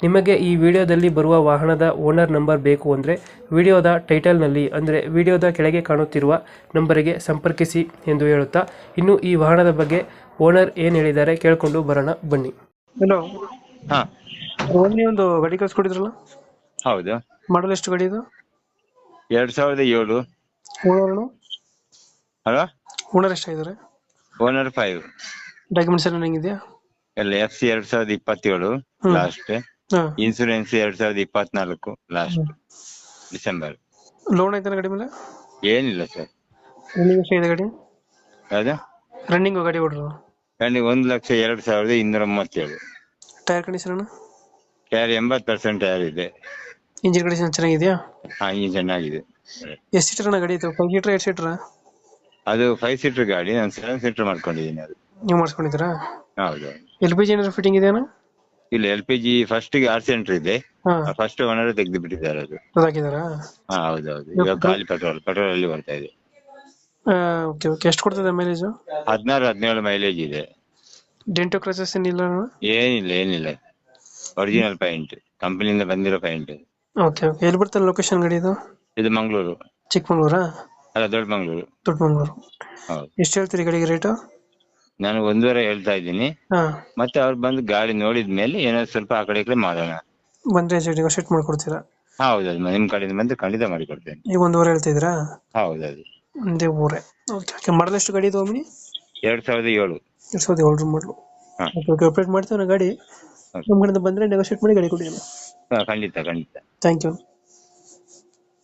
ನಿಮಗೆ ಈ ವಿಡಿಯೋದಲ್ಲಿ ಬರುವ ವಾಹನದ ಓನರ್ ನಂಬರ್ ಬೇಕು ಅಂದರೆ ವಿಡಿಯೋದ ಟೈಟಲ್ನಲ್ಲಿ ಅಂದರೆ ವಿಡಿಯೋದ ಕೆಳಗೆ ಕಾಣುತ್ತಿರುವ ನಂಬರಿಗೆ ಸಂಪರ್ಕಿಸಿ ಎಂದು ಹೇಳುತ್ತಾ ಇನ್ನು ಈ ವಾಹನದ ಬಗ್ಗೆ ಓನರ್ ಏನು ಹೇಳಿದ್ದಾರೆ ಕೇಳಿಕೊಂಡು ಬರೋಣ ಬನ್ನಿ. ಹಲೋ ಹಾ. ಓನ್ಲಿ ಒಂದು ಗಾಡಿ ಕಳ್ಸ್ಕೊಟ್ಟಿದ್ರಲ್ಲ ಹೌದು. ಮಾಡಲ್ ಎಷ್ಟು ಗಾಡಿ ಇದು? ಎರಡ್ ಸಾವಿರದ ಏಳು. ಓನರ್ ಹಲೋ ಓನರ್ ಎಷ್ಟಾಗಿದ್ದಾರೆ? ಓನರ್ ಫೈವ್ ಡಾಕ್ಯುಮೆಂಟ್ಸ್ ಎಲ್ಲ ಹೆಂಗಿದೆಯಾ ಎಲ್ಲ ಎಫ್ ಸಿ ಎರಡ್ ಸಾವಿರದ ಇಪ್ಪತ್ತೇಳು. ಲಾಸ್ಟ್ ಇನ್ಸೂರೆನ್ಸ್ ಎರಡ್ ಸಾವಿರದ ಇಪ್ಪತ್ನಾಲ್ಕು ಲಾಸ್ಟ್ ಡಿಸೆಂಬರ್ ಲೋನ್ ಐತೆ ಗಾಡಿ ಮೇಲೆ? ಏನಿಲ್ಲ ಸರ್ ರನ್ನಿಂಗ್ ಇದೆ ಗಾಡಿ? ಅದ ರನ್ನಿಂಗ್ ಗಾಡಿ ನನಗೆ ಒಂದು ಲಕ್ಷ ಎರಡ್ ಸಾವಿರದ ಇನ್ನೂರ ಮೂವತ್ತೇಳು. ಟೈರ್ ಕಂಡೀಷನ್ ಟೈರ್ ಎಂಬತ್ತು ಪರ್ಸೆಂಟ್ ಟೈರ್ ಇದೆ. ಇಂಜಿನ್ ಕಂಡೀಷನ್ ಚೆನ್ನಾಗಿದೆಯಾ? ಹಾ ಇಂಜಿನ್ ಚೆನ್ನಾಗಿದೆ. ಎಷ್ಟು ಸೀಟರ್ ಅಣ್ಣ ಗಾಡಿ ಇತ್ತು ಫೈವ್ ಸೀಟರ್ ಏಟ್ ಸೀಟರ್ ಅದು ಫೈವ್ ಸೀಟರ್ ಗಾಡಿ ನಾನು ಸೆವೆನ್ ಸೀಟರ್ ಮಾಡ್ಕೊಂಡಿದ್ದೀನಿ ಅದು. ನೀವು ಮಾಡಿಸ್ಕೊಂಡಿದ್ದೀರಾ? ಹೌದು. ಎಲ್ ಪಿ ಜಿ ಏನಾದ್ರು ಫಿಟ್ಟಿಂಗ್ ಇದೆಯಾ ಇಲ್ಲಿ ಎಲ್ ಪಿ ಜಿ ಫಸ್ಟ್ಗೆ ಆರ್ ಸೆಂಟರ್ ಇದೆ. ಹಾಂ. ಫಸ್ಟ್ ಓನರ್ ತೆಗೆದು ಬಿಟ್ಟಿದ್ದಾರೆ ಅದು. ಹಾ ಹೌದೌದು. ಇವಾಗ ಖಾಲಿ ಪೆಟ್ರೋಲ್ ಪೆಟ್ರೋಲ್ ಅಲ್ಲಿ ಬರ್ತಾ ಇದೆ. ಓಕೆ ಓಕೆ ಎಷ್ಟು ಕೊಡ್ತದೆ ಮೈಲೇಜ್ ಹದಿನಾರು ಹದಿನೇಳು ಮೈಲೇಜ್ ಇದೆ. ಡೆಂಟೋ ಕ್ರಾಸಸ್ ಏನಿಲ್ಲ ಏನಿಲ್ಲ ಏನಿಲ್ಲ. ಒರಿಜಿನಲ್ ಪೈಂಟ್ ಕಂಪನಿಯಿಂದ ಬಂದಿರೋ ಪೈಂಟ್ ಓಕೆ ಓಕೆ ಎಲ್ಲಿ ಬರ್ತದೆ ಲೊಕೇಶನ್ ಗಾಡಿ ಇದು? ಇದು ಮಂಗಳೂರು. ಚಿಕ್ಕಮಂಗ್ಳೂರಾ? ಅಲ್ಲ ದೊಡ್ಡ ಮಂಗಳೂರು ದೊಡ್ಡ ಮಂಗ್ಳೂರು ಹೌದು. ಎಷ್ಟು ಹೇಳ್ತೀರಿ ಗಾಡಿಗೆ ರೇಟು ನಾನು ಒಂದೂವರೆ ಹೇಳ್ತಾ ಇದ್ದೀನಿ. ಹಾಂ. ಮತ್ತೆ ಅವ್ರು ಬಂದು ಗಾಡಿ ನೋಡಿದ ಮೇಲೆ ಏನಾದ್ರು ಸ್ವಲ್ಪ ಆ ಕಡೆ ಈ ಕಡೆ ಮಾಡೋಣ. ಬಂದರೆ ಸೆಟ್ ಮಾಡ್ಕೊಡ್ತೀರಾ? ಹೌದೌದು ನಿಮ್ ಕಡೆಯಿಂದ ಬಂದು ಖಂಡಿತ ಮಾಡಿಕೊಡ್ತೇನೆ. ಈಗ ಒಂದೂವರೆ ಹೇಳ್ತಿದ್ದೀರಾ ಹೌದೌದು. ಒಂದೇ ಊರೇ. ಓಕೆ ಮಾಡಲ್ ಎಷ್ಟು ಗಾಡಿ ಇದು ಒಮ್ಮೆ ಎರಡ್ ಸಾವಿರದ ಏಳು. ಎರಡು ಸಾವಿರದ ಮಾಡಲು ಹಾ. Okay okay. ಅಪ್ಡೇಟ್ ಮಾಡ್ತೀವಿ ನಾ ಗಾಡಿ. ನಮ್ಮ ಕಡೆಯಿಂದ ಬಂದರೆ ನೆಗೋಷಿಯೇಟ್ ಮಾಡಿ ಗಾಡಿ ಕೊಡಿ ಹಾ, ಖಂಡಿತ ಖಂಡಿತ. Thank you